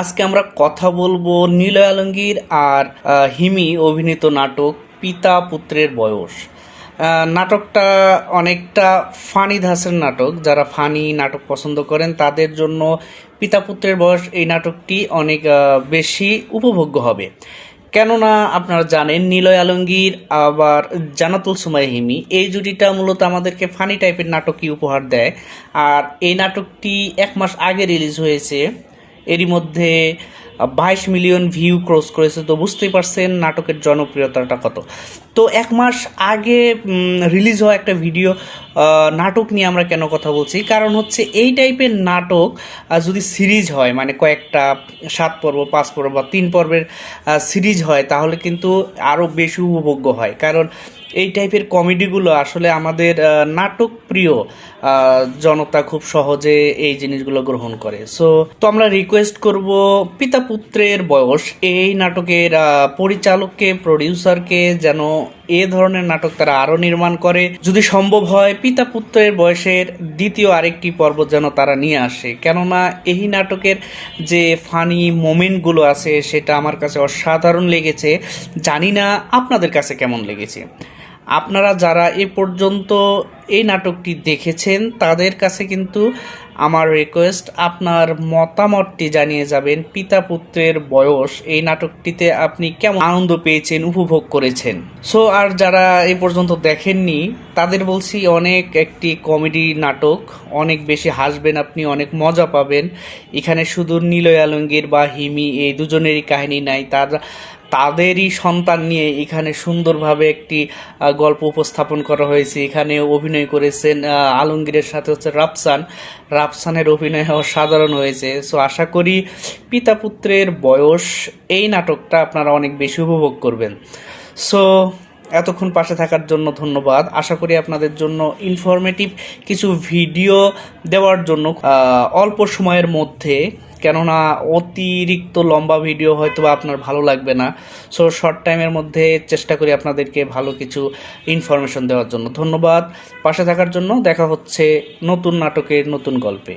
আজকে আমরা কথা বলব নীলয় আলমগীর আর হিমি অভিনীত নাটক পিতা পুত্রের বয়স। নাটকটা অনেকটা ফানি ধাসের নাটক। যারা ফানি নাটক পছন্দ করেন, তাদের জন্য পিতা পুত্রের বয়স এই নাটকটি অনেক বেশি উপভোগ্য হবে। কেননা আপনারা জানেন নিলয় আলমগীর আবার জানাতুল সুমাই হিমি, এই জুটিটা মূলত আমাদেরকে ফানি টাইপের নাটকই উপহার দেয়। আর এই নাটকটি এক মাস আগে রিলিজ হয়েছে। এরই মধ্যে বাইশ মিলিয়ন ভিউ ক্রস করেছে, তো বুঝতেই পারছেন নাটকের জনপ্রিয়তাটা কত। তো এক মাস আগে রিলিজ হওয়া একটা ভিডিও নাটক নিয়ে আমরা কেন কথা বলছি? কারণ হচ্ছে এই টাইপের নাটক যদি সিরিজ হয় মানে কয়েকটা, সাত পর্ব, পাঁচ পর্ব বা তিন পর্বের সিরিজ হয়, তাহলে কিন্তু আরও বেশি উপভোগ্য হয়। কারণ এই টাইপের কমেডিগুলো আসলে আমাদের নাটক প্রিয় জনতা খুব সহজে এই জিনিসগুলো গ্রহণ করে। সো তো আমরা রিকোয়েস্ট করব পিতা পুত্রের বয়স। এই নাটকের পরিচালককে প্রডিউসারকে যেন এ ধরনের নাটক তারা আরও নির্মাণ করে। যদি সম্ভব হয়, পিতা পুত্রের বয়সের দ্বিতীয় আরেকটি পর্ব যেন তারা নিয়ে আসে। কেননা, এই নাটকের যে ফানি মোমেন্টগুলো আছে, সেটা আমার কাছে অসাধারণ লেগেছে। জানি না আপনাদের কাছে কেমন লেগেছে। আপনারা যারা এ পর্যন্ত এই নাটকটি দেখেছেন, তাদের কাছে কিন্তু আমার রিকোয়েস্ট আপনার মতামতটি জানিয়ে যাবেন, পিতা পুত্রের বয়স, এই নাটকটিতে আপনি কেমন আনন্দ পেয়েছেন, উপভোগ করেছেন। সো আর যারা এ পর্যন্ত দেখেননি, তাদের বলছি অনেক একটি কমেডি নাটক, অনেক বেশি হাসবেন আপনি, অনেক মজা পাবেন। এখানে শুধু নিলয় আলঙ্গীর বা হিমি, এই দুজনেরই কাহিনী নাই, তার তাদেরই সন্তান নিয়ে এখানে সুন্দরভাবে একটি গল্প উপস্থাপন করা হয়েছে। এখানে অভিনয় করেছেন আলমগীরের সাথে হচ্ছে রাফসান। রাফসানের অভিনয় অসাধারণ হয়েছে। সো আশা করি পিতা পুত্রের বয়স এই নাটকটা আপনারা অনেক বেশি উপভোগ করবেন। সো এতক্ষণ পাশে থাকার জন্য ধন্যবাদ। আশা করি আপনাদের জন্য ইনফরমেটিভ কিছু ভিডিও দেওয়ার জন্য অল্প সময়ের মধ্যে, কেননা অতিরিক্ত লম্বা ভিডিও হয়তো আপনার ভালো লাগবে না। সো শর্ট টাইমের মধ্যে চেষ্টা করি আপনাদেরকে ভালো কিছু ইনফরমেশন দেওয়ার জন্য। ধন্যবাদ। পাশে থাকার জন্য দেখা হচ্ছে নতুন নাটকের নতুন গল্পে।